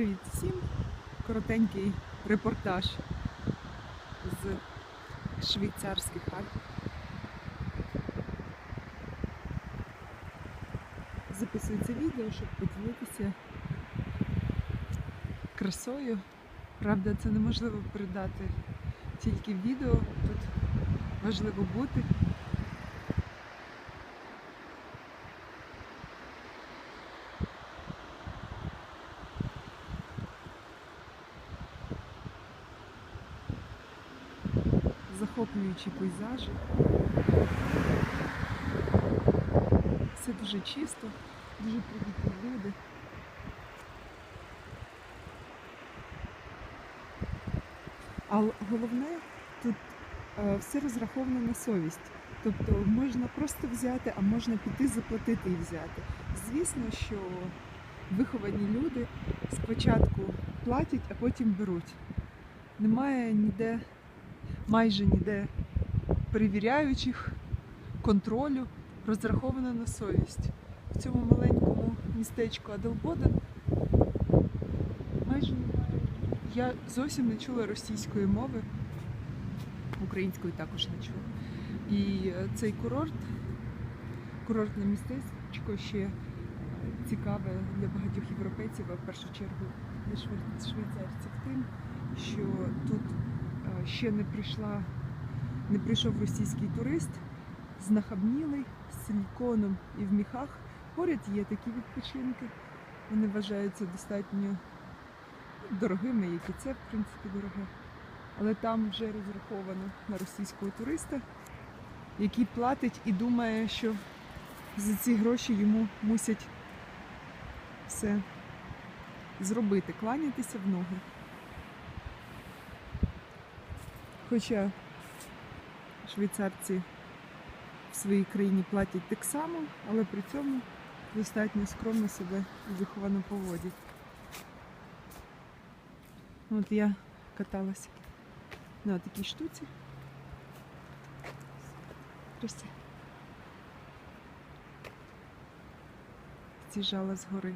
Привіт всім! Коротенький репортаж з швейцарських Альп. Записую це відео, щоб поділитися красою. Правда, це неможливо передати тільки відео. Тут важливо бути. Захоплюючі пейзажі. Все дуже чисто, дуже привітні люди. А головне, тут е, все розраховано на совість. Тобто можна просто взяти, а можна піти заплатити і взяти. Звісно, що виховані люди спочатку платять, а потім беруть. Немає ніде майже ніде перевіряючих, контролю, розраховано на совість. В цьому маленькому містечку Аделбоден майже немає. Я зовсім не чула російської мови, української також не чула. І е, цей курорт, курортне містечко ще цікаве для багатьох європейців, а в першу чергу для швейцарців тим, що тут ще не прийшла, не прийшов російський турист, знахабнілий з силіконом і в міхах. Поряд є такі відпочинки. Вони вважаються достатньо дорогими, як і це, в принципі, дороге. Але там вже розраховано на російського туриста, який платить і думає, що за ці гроші йому мусять все зробити, кланятися в ноги. Хоча швейцарці в своїй країні платять так само, але при цьому достатньо скромно себе і виховано поводять. От я каталася на такій штуці. Здрасте. З'їжджала з гори.